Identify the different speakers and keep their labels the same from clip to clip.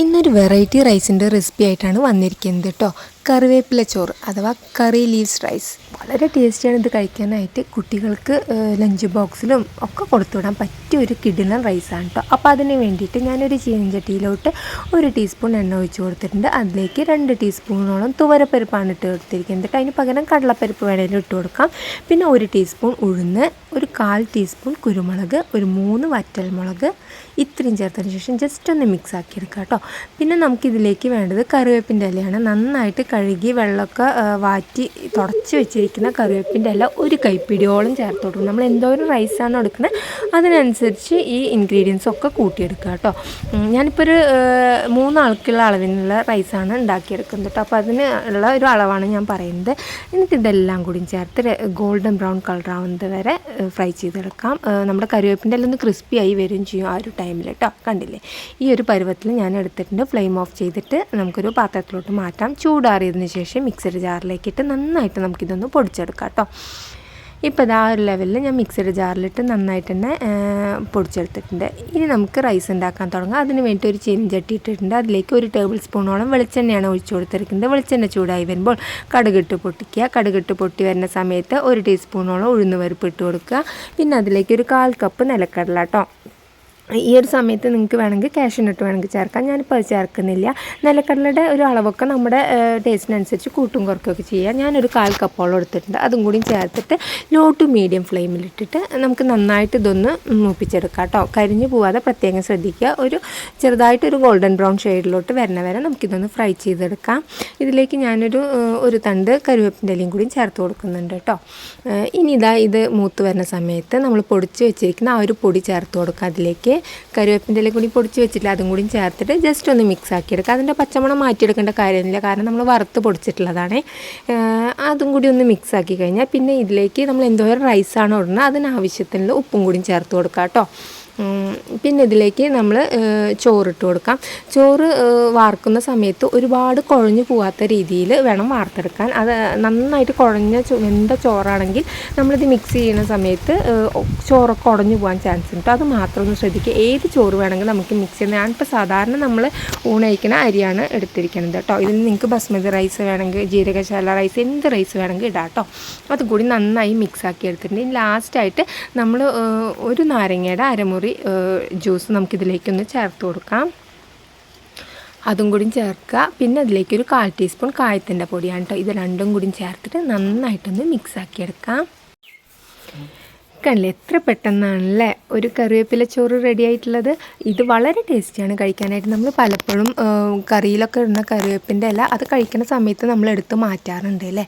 Speaker 1: ഇന്നൊരു variety റൈസിന്റെ recipe ആയിട്ടാണ് വന്നിരിക്കുന്നത് കേട്ടോ കറിവേപ്പില ചോറ് അഥവാ കറി ലീവ്സ് റൈസ് വളരെ ടേസ്റ്റിയാണ് ഇത് കഴിക്കാനായിട്ട് കുട്ടികൾക്ക് ലഞ്ച് ബോക്സിലും ഒക്കെ കൊടുത്തുവിടാൻ പറ്റിയ ഒരു കിടിലൻ റൈസാണ് കേട്ടോ അപ്പോൾ അതിന് വേണ്ടിയിട്ട് ഞാനൊരു ചീനച്ചട്ടിയിലോട്ട് ഒരു ടീസ്പൂൺ എണ്ണ ഒഴിച്ച് കൊടുത്തിട്ടുണ്ട്. അതിലേക്ക് രണ്ട് ടീസ്പൂണോളം തുവരപ്പരിപ്പാണ് ഇട്ട് കൊടുത്തിരിക്കുന്നത്. കേട്ടോ അതിന് പകരം കടലപ്പരിപ്പ് വേണമെങ്കിലും ഇട്ട് കൊടുക്കാം. പിന്നെ ഒരു ടീസ്പൂൺ ഉഴുന്ന് ഒരു കാൽ ടീസ്പൂൺ കുരുമുളക് ഒരു മൂന്ന് വറ്റൽമുളക് ഇത്രയും ചേർത്തതിന് ശേഷം ജസ്റ്റ് ഒന്ന് മിക്സ് ആക്കി എടുക്കാം കേട്ടോ പിന്നെ നമുക്കിതിലേക്ക് വേണ്ടത് കറിവേപ്പിന്റെ ഇലയാണ് നന്നായിട്ട് കഴുകി വെള്ളമൊക്കെ വാറ്റി തുടച്ച് വെച്ചിരിക്കുന്ന കറിവേപ്പിന്റെ ഇല ഒരു കൈപ്പിടിയോളം ചേർത്ത് കൊടുക്കും നമ്മൾ എന്തോരം റൈസാണ് എടുക്കുന്നത് അതിനനുസരിച്ച് ഈ ഇൻഗ്രീഡിയൻസ് ഒക്കെ കൂട്ടിയെടുക്കുക കേട്ടോ. ഞാനിപ്പോൾ ഒരു മൂന്നാൾക്കുള്ള അളവിനുള്ള റൈസാണ് ഉണ്ടാക്കിയെടുക്കുന്നത് കേട്ടോ. അപ്പോൾ അതിന് ഉള്ള ഒരു അളവാണ് ഞാൻ പറയുന്നത്. എനിക്കിതെല്ലാം കൂടി ചേർത്ത് ഗോൾഡൻ ബ്രൗൺ കളർ ആവുന്നത് വരെ ഫ്രൈ ചെയ്തെടുക്കാം. നമ്മുടെ കറിവേപ്പിന്റെ എല്ലാം ഒന്ന് ക്രിസ്പി ആയി വരും ചെയ്യും ആ ഒരു ടൈമിൽ കേട്ടോ. കണ്ടില്ലേ? ഈ ഒരു പരുവത്തിൽ ഞാൻ എടുത്തിട്ടുണ്ട് ഫ്ലെയിം ഓഫ് ചെയ്തിട്ട് നമുക്കൊരു പാത്രത്തിലോട്ട് മാറ്റാം. ചൂടാറിയതിന് ശേഷം മിക്സഡ് ജാറിലേക്കിട്ട് നന്നായിട്ട് നമുക്കിതൊന്ന് പൊടിച്ചെടുക്കാം കേട്ടോ. ഇപ്പോൾ ഇതാ ഒരു ലെവലിൽ ഞാൻ മിക്സഡ് ജാറിലിട്ട് നന്നായിട്ട് തന്നെ ആ, പൊടിച്ചെടുത്തിട്ടുണ്ട്. ഇനി നമുക്ക് റൈസ് ഉണ്ടാക്കാൻ തുടങ്ങാം. അതിന് വേണ്ടി ഒരു ചീനച്ചട്ടി ഇട്ടിട്ടുണ്ട് അതിലേക്ക് ഒരു ടേബിൾ സ്പൂണോളം വെളിച്ചെണ്ണയാണ് ഒഴിച്ചു കൊടുത്തിരിക്കുന്നത്. വെളിച്ചെണ്ണ ചൂടായി വരുമ്പോൾ കടുകിട്ട് പൊട്ടിക്കുക. കടുകിട്ട് പൊട്ടി വരുന്ന സമയത്ത് ഒരു ടീസ്പൂണോളം ഉഴുന്ന് പരിപ്പ് ഇട്ട് കൊടുക്കുക. പിന്നെ അതിലേക്ക് ഒരു കാൽ കപ്പ് നിലക്കടല കേട്ടോ. ഈ ഒരു സമയത്ത് നിങ്ങൾക്ക് വേണമെങ്കിൽ കാഷ്യൂനട്ട് വേണമെങ്കിൽ ചേർക്കാം. ഞാനിപ്പോൾ അത് ചേർക്കുന്നില്ല. നിലക്കടലയുടെ ഒരു അളവൊക്കെ നമ്മുടെ ടേസ്റ്റിനനുസരിച്ച് കൂട്ടും കുറയ്ക്കുകയൊക്കെ ചെയ്യാം. ഞാനൊരു കാൽ കപ്പോളം എടുത്തിട്ടുണ്ട്. അതും കൂടി ചേർത്തിട്ട് ലോ ടു മീഡിയം ഫ്ലെയിമിലിട്ടിട്ട് നമുക്ക് നന്നായിട്ട് ഇതൊന്ന് മൂപ്പിച്ചെടുക്കാം കേട്ടോ. കരിഞ്ഞു പോവാതെ പ്രത്യേകം ശ്രദ്ധിക്കുക. ഒരു ചെറുതായിട്ടൊരു ഗോൾഡൻ ബ്രൗൺ ഷെയ്ഡിലോട്ട് വരണ വരെ നമുക്കിതൊന്ന് ഫ്രൈ ചെയ്തെടുക്കാം. ഇതിലേക്ക് ഞാനൊരു ഒരു തണ്ട് കരുവേപ്പിന്റെ ഇലയും കൂടി ചേർത്ത് കൊടുക്കുന്നുണ്ട് കേട്ടോ. ഇനി ഇതാ ഇത് മൂത്ത് വരുന്ന സമയത്ത് നമ്മൾ പൊടിച്ച് വെച്ചിരിക്കുന്ന ആ ഒരു പൊടി ചേർത്ത് കൊടുക്കുക അതിലേക്ക്. കരുവേപ്പിന്റെ കൂടി പൊടിച്ച് വെച്ചിട്ടില്ല. അതും കൂടി ചേർത്തിട്ട് ജസ്റ്റ് ഒന്ന് മിക്സ് ആക്കി എടുക്കുക അതിന്റെ പച്ചമണം മാറ്റിയെടുക്കേണ്ട കാര്യമില്ല. കാരണം നമ്മൾ വറുത്ത് പൊടിച്ചിട്ടുള്ളതാണ്. അതും കൂടി ഒന്ന് മിക്സ് ആക്കി കഴിഞ്ഞാൽ പിന്നെ ഇതിലേക്ക് നമ്മൾ എന്തോരം റൈസാണ് ഇടുന്നത് അതിനാവശ്യത്തിനുള്ള ഉപ്പും കൂടി ചേർത്ത് കൊടുക്കുക കേട്ടോ. പിന്നെ ഇതിലേക്ക് നമ്മൾ ചോറിട്ട് കൊടുക്കാം. ചോറ് വാർക്കുന്ന സമയത്ത് ഒരുപാട് കുഴഞ്ഞു പോകാത്ത രീതിയിൽ വേണം വാർത്തെടുക്കാൻ. അത് നന്നായിട്ട് കുഴഞ്ഞ വെന്ത ചോറാണെങ്കിൽ നമ്മളിത് മിക്സ് ചെയ്യുന്ന സമയത്ത് ചോറൊക്കെ ഉടഞ്ഞു പോകാൻ ചാൻസ് ഉണ്ട്. അത് മാത്രം ഒന്ന് ശ്രദ്ധിക്കുക. ഏത് ചോറ് വേണമെങ്കിലും നമുക്ക് മിക്സ് ചെയ്യാം. ഞാനിപ്പോൾ സാധാരണ നമ്മൾ ഊണയിക്കുന്ന അരിയാണ് എടുത്തിരിക്കുന്നത് കേട്ടോ. ഇതിൽ നിങ്ങൾക്ക് ബസ്മതി റൈസ് വേണമെങ്കിൽ ജീരകശാല റൈസ് എന്ത് റൈസ് വേണമെങ്കിൽ ഇടാം കേട്ടോ. അതുകൂടി നന്നായി മിക്സ് ആക്കി എടുത്തിട്ടുണ്ട്. ലാസ്റ്റായിട്ട് നമ്മൾ ഒരു നാരങ്ങയുടെ അരമുറി ജ്യൂസ് നമുക്കിതിലേക്കൊന്ന് ചേർത്ത് കൊടുക്കാം. അതും കൂടി ചേർക്കുക. പിന്നെ അതിലേക്ക് ഒരു കാൽ ടീസ്പൂൺ കായത്തിന്റെ പൊടിയാണ് കേട്ടോ. ഇത് രണ്ടും കൂടി ചേർത്തിട്ട് നന്നായിട്ടൊന്ന് മിക്സ് ആക്കി എടുക്കാം. കണ്ടില്ലേ എത്ര പെട്ടെന്നാണല്ലേ ഒരു കറിവേപ്പില ചോറ് റെഡി ആയിട്ടുള്ളത്? ഇത് വളരെ ടേസ്റ്റിയാണ് കഴിക്കാനായിട്ട്. നമ്മൾ പലപ്പോഴും കറിയിലൊക്കെ ഇടുന്ന കറിവേപ്പിന്റെ അല്ല അത് കഴിക്കുന്ന സമയത്ത് നമ്മൾ എടുത്ത് മാറ്റാറുണ്ട് അല്ലേ?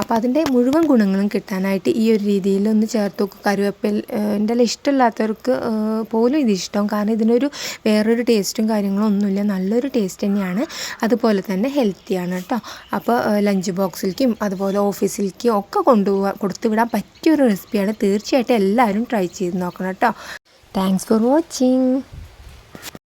Speaker 1: അപ്പോൾ അതിന്റെ മുഴുവൻ ഗുണങ്ങളും കിട്ടാനായിട്ട് ഈ ഒരു രീതിയിൽ ഒന്ന് ചേർത്ത് നോക്കും. കറിവേപ്പിന്റെ ഇല ഇഷ്ടമില്ലാത്തവർക്ക് പോലും ഇത് ഇഷ്ടം. കാരണം ഇതിനൊരു വേറൊരു ടേസ്റ്റും കാര്യങ്ങളും ഒന്നുമില്ല. നല്ലൊരു ടേസ്റ്റ് തന്നെയാണ്. അതുപോലെ തന്നെ ഹെൽത്തിയാണ് കേട്ടോ. അപ്പോൾ ലഞ്ച് ബോക്സിലേക്കും അതുപോലെ ഓഫീസിലേക്കും ഒക്കെ കൊണ്ടുപോകാൻ കൊടുത്തു വിടാൻ പറ്റിയൊരു റെസിപ്പിയാണ് തീർച്ചയായിട്ടും എല്ലാവരും ട്രൈ ചെയ്ത് നോക്കണം കേട്ടോ. Thanks for watching